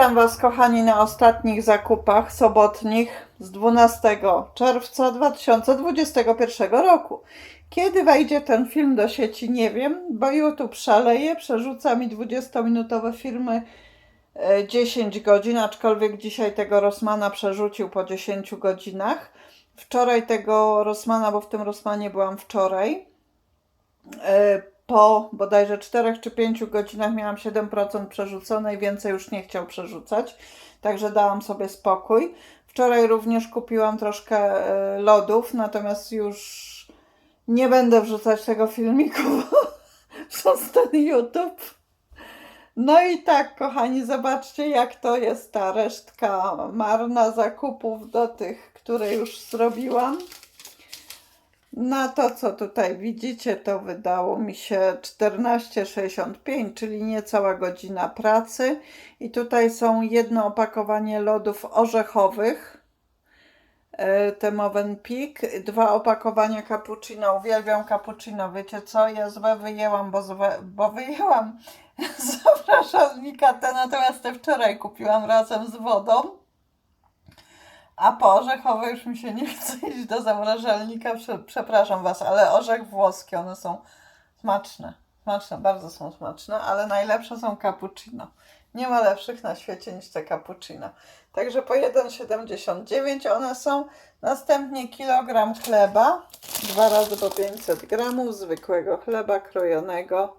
Witam Was, kochani, na ostatnich zakupach sobotnich z 12 czerwca 2021 roku. Kiedy wejdzie ten film do sieci, nie wiem, bo YouTube szaleje, przerzuca mi 20-minutowe filmy e, 10 godzin, aczkolwiek dzisiaj tego Rosmana przerzucił po 10 godzinach. Wczoraj tego Rosmana, bo w tym Rosmanie byłam wczoraj, e, po bodajże 4 czy 5 godzinach miałam 7% przerzucone i więcej już nie chciał przerzucać, także dałam sobie spokój. Wczoraj również kupiłam troszkę e, lodów, natomiast już nie będę wrzucać tego filmiku przez ten YouTube. No i tak, kochani, zobaczcie, jak to jest ta resztka marna zakupów do tych, które już zrobiłam. Na to, co tutaj widzicie, to wydało mi się 14,65, czyli niecała godzina pracy. I tutaj są jedno opakowanie lodów orzechowych, e, te Movenpick, dwa opakowania cappuccino. Uwielbiam cappuccino. Wiecie co? Ja złe wyjęłam, bo, złe, bo wyjęłam z te, natomiast te wczoraj kupiłam razem z wodą. A po orzechowe już mi się nie chce iść do zamrażalnika. Prze, przepraszam Was, ale orzech włoski, one są smaczne. Smaczne, bardzo są smaczne, ale najlepsze są cappuccino. Nie ma lepszych na świecie niż te cappuccino. Także po 1,79 one są. Następnie kilogram chleba, dwa razy po 500 gramów zwykłego chleba krojonego.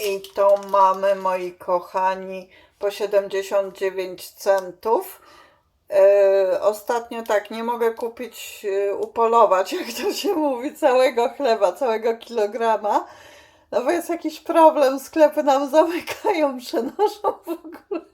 I to mamy, moi kochani, po 79 centów. E, ostatnio tak, nie mogę kupić, e, upolować, jak to się mówi, całego chleba, całego kilograma. No bo jest jakiś problem, sklepy nam zamykają, przenoszą w ogóle.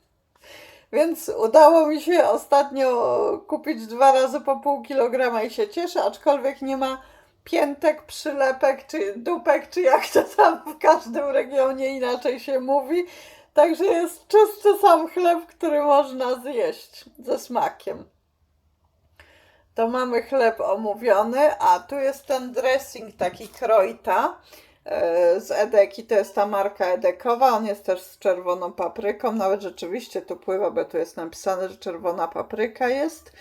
Więc udało mi się ostatnio kupić dwa razy po pół kilograma i się cieszę, aczkolwiek nie ma piętek, przylepek czy dupek, czy jak to tam w każdym regionie inaczej się mówi. Także jest czysty sam chleb, który można zjeść ze smakiem. To mamy chleb omówiony, a tu jest ten dressing taki krojta e, z Edeki, to jest ta marka Edekowa, on jest też z czerwoną papryką, nawet rzeczywiście tu pływa, bo tu jest napisane, że czerwona papryka jest.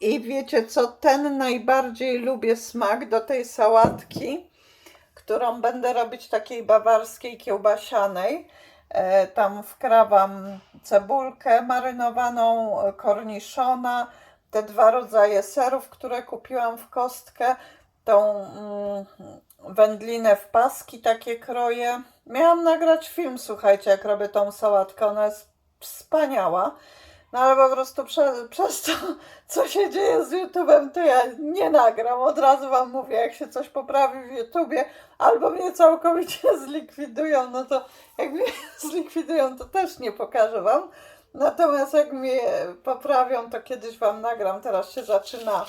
I wiecie co, ten najbardziej lubię smak do tej sałatki, którą będę robić takiej bawarskiej kiełbasianej. E, Tam wkrawam cebulkę marynowaną, korniszona, te dwa rodzaje serów, które kupiłam w kostkę, tą mm, wędlinę w paski takie kroję. Miałam nagrać film, słuchajcie, jak robię tą sałatkę, ona jest wspaniała. No ale po prostu prze, przez to, co się dzieje z YouTube'em, to ja nie nagram. Od razu Wam mówię, jak się coś poprawi w YouTubie, albo mnie całkowicie zlikwidują, no to jak mnie zlikwidują, to też nie pokażę Wam. Natomiast jak mnie poprawią, to kiedyś Wam nagram. Teraz się zaczyna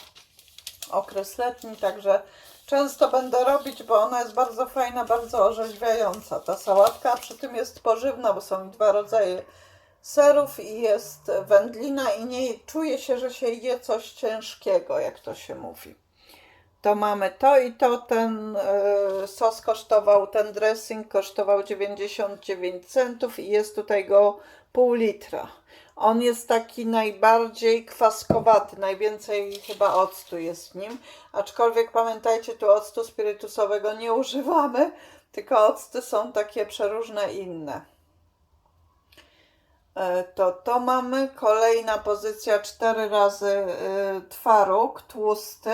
okres letni, także często będę robić, bo ona jest bardzo fajna, bardzo orzeźwiająca ta sałatka, przy tym jest pożywna, bo są dwa rodzaje serów i jest wędlina i nie czuje się, że się je coś ciężkiego, jak to się mówi. To mamy to i to. Ten e, sos kosztował, ten dressing kosztował 99 centów i jest tutaj go pół litra. On jest taki najbardziej kwaskowaty, najwięcej chyba octu jest w nim. Aczkolwiek pamiętajcie, tu octu spirytusowego nie używamy, tylko octy są takie przeróżne inne. E, to to mamy. Kolejna pozycja 4 razy y, twaróg tłusty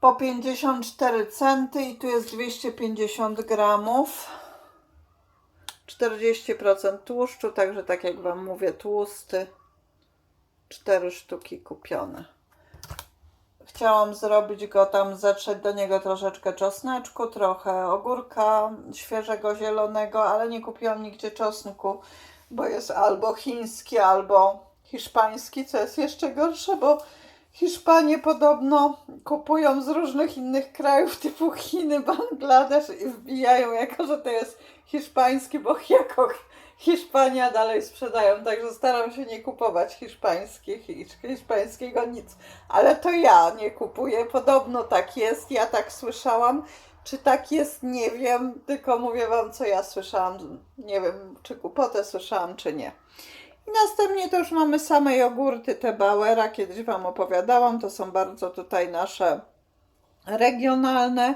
po 54 centy i tu jest 250 gramów. 40% tłuszczu, także tak jak Wam mówię, tłusty. 4 sztuki kupione. Chciałam zrobić go tam, zetrzeć do niego troszeczkę czosneczku, trochę ogórka świeżego zielonego, ale nie kupiłam nigdzie czosnku, bo jest albo chiński, albo hiszpański, co jest jeszcze gorsze, bo Hiszpanie podobno kupują z różnych innych krajów typu Chiny, Bangladesz i wbijają jako, że to jest hiszpański, bo jako Hiszpania dalej sprzedają, także staram się nie kupować hiszpańskich, hisz- hiszpańskiego nic. Ale to ja nie kupuję, podobno tak jest, ja tak słyszałam. Czy tak jest, nie wiem, tylko mówię Wam, co ja słyszałam. Nie wiem, czy głupotę słyszałam, czy nie. I następnie to już mamy same jogurty, te Bauera, kiedyś Wam opowiadałam, to są bardzo tutaj nasze regionalne.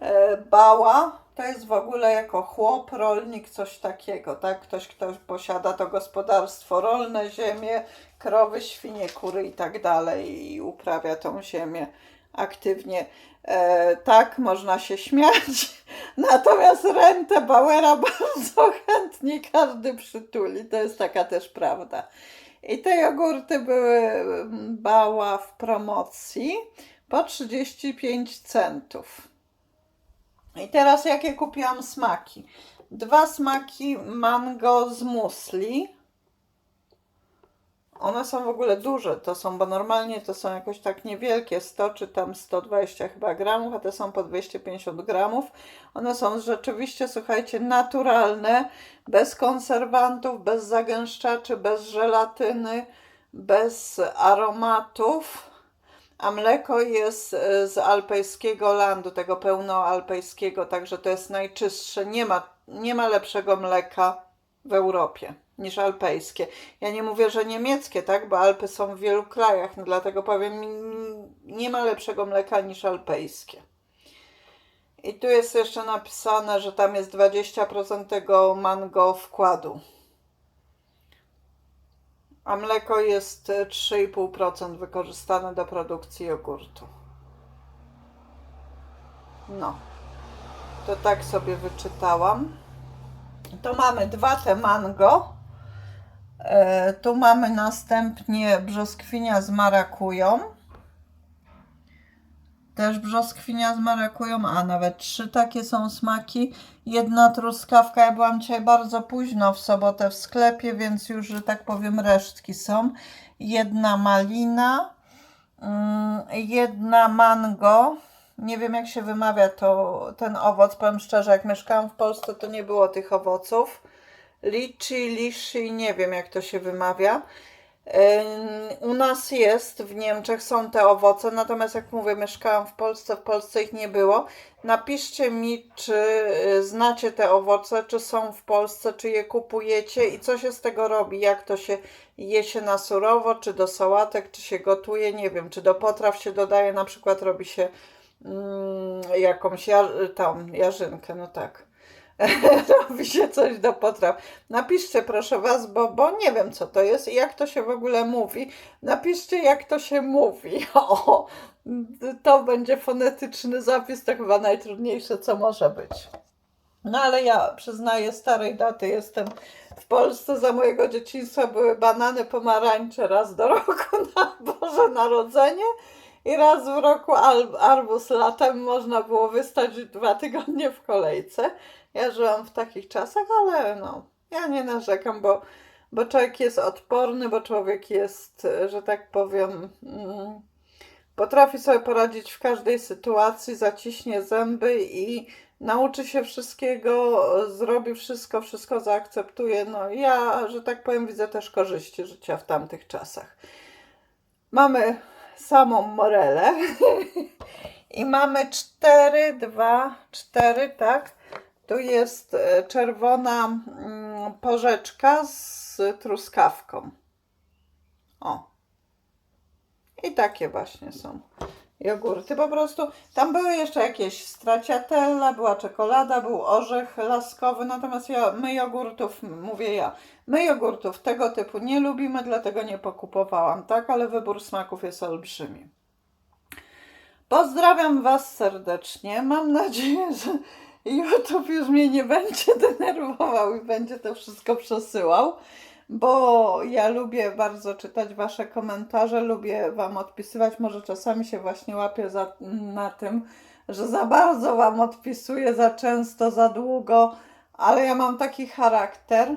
E, Bała to jest w ogóle jako chłop, rolnik, coś takiego, tak? Ktoś, kto posiada to gospodarstwo rolne, ziemię, krowy, świnie, kury i tak dalej i uprawia tą ziemię aktywnie. E, tak, można się śmiać, natomiast rentę Bauera bardzo chętnie każdy przytuli, to jest taka też prawda. I te jogurty były mm, Bała w promocji po 35 centów. I teraz jakie kupiłam smaki? Dwa smaki mango z musli. One są w ogóle duże, to są, bo normalnie to są jakoś tak niewielkie, 100 czy tam 120 chyba gramów, a te są po 250 gramów. One są rzeczywiście, słuchajcie, naturalne, bez konserwantów, bez zagęszczaczy, bez żelatyny, bez aromatów. A mleko jest e, z alpejskiego landu, tego pełnoalpejskiego, także to jest najczystsze. Nie ma, nie ma lepszego mleka w Europie niż alpejskie. Ja nie mówię, że niemieckie, tak, bo Alpy są w wielu krajach, no dlatego powiem, nie ma lepszego mleka niż alpejskie. I tu jest jeszcze napisane, że tam jest 20% tego mango wkładu. A mleko jest e, 3,5% wykorzystane do produkcji jogurtu. No, to tak sobie wyczytałam. To mamy dwa te mango. E, tu mamy następnie brzoskwinia z marakują. Też brzoskwinia z marakują, a nawet trzy takie są smaki. Jedna truskawka. Ja byłam dzisiaj bardzo późno w sobotę w sklepie, więc już, że tak powiem, resztki są. Jedna malina, mm, jedna mango. Nie wiem, jak się wymawia to, ten owoc. Powiem szczerze, jak mieszkałam w Polsce, to nie było tych owoców. Liczy, liszy, nie wiem, jak to się wymawia. Ym, U nas jest, w Niemczech są te owoce, natomiast jak mówię, mieszkałam w Polsce, w Polsce ich nie było. Napiszcie mi, czy y, znacie te owoce, czy są w Polsce, czy je kupujecie i co się z tego robi, jak to się je się na surowo, czy do sałatek, czy się gotuje, nie wiem, czy do potraw się dodaje, na przykład robi się mm, jakąś jar, tam jarzynkę, no tak. robi się coś do potraw. Napiszcie proszę Was, bo, bo nie wiem co to jest i jak to się w ogóle mówi. Napiszcie jak to się mówi. O, to będzie fonetyczny zapis, to chyba najtrudniejsze co może być. No ale ja przyznaję starej daty, jestem w Polsce, za mojego dzieciństwa były banany pomarańcze raz do roku na Boże Narodzenie i raz w roku arbuz latem można było wystać dwa tygodnie w kolejce. Ja żyłam w takich czasach, ale no, ja nie narzekam, bo, bo człowiek jest odporny, bo człowiek jest, że tak powiem, mm, potrafi sobie poradzić w każdej sytuacji, zaciśnie zęby i nauczy się wszystkiego, zrobi wszystko, wszystko zaakceptuje. No ja, że tak powiem, widzę też korzyści życia w tamtych czasach. Mamy samą morelę i mamy 4, 2, 4, tak? Tu jest e, czerwona mm, porzeczka z truskawką. O. I takie właśnie są jogurty. Po prostu tam były jeszcze jakieś straciatella, była czekolada, był orzech laskowy, natomiast ja, my jogurtów, mówię ja, my jogurtów tego typu nie lubimy, dlatego nie pokupowałam, tak? Ale wybór smaków jest olbrzymi. Pozdrawiam Was serdecznie. Mam nadzieję, że YouTube już mnie nie będzie denerwował i będzie to wszystko przesyłał, bo ja lubię bardzo czytać Wasze komentarze, lubię Wam odpisywać. Może czasami się właśnie łapię za, na tym, że za bardzo Wam odpisuję, za często, za długo, ale ja mam taki charakter.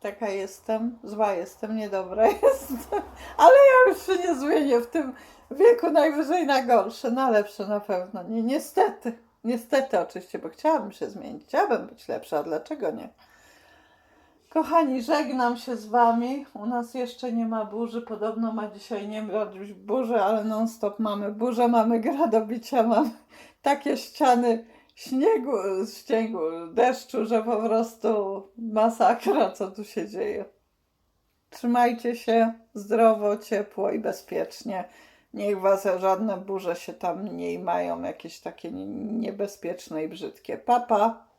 Taka jestem, zła jestem, niedobra jestem, ale ja już się nie zmienię w tym wieku najwyżej na gorsze, na lepsze na pewno. Nie, niestety, niestety oczywiście, bo chciałabym się zmienić, chciałabym być lepsza, dlaczego nie? Kochani, żegnam się z Wami. U nas jeszcze nie ma burzy. Podobno ma dzisiaj nie być burzy, ale non-stop mamy burzę, mamy gradobicia, mamy takie ściany śniegu, śniegu, deszczu, że po prostu masakra, co tu się dzieje. Trzymajcie się zdrowo, ciepło i bezpiecznie. Niech was żadne burze się tam nie mają, jakieś takie nie- niebezpieczne i brzydkie. Papa. Pa.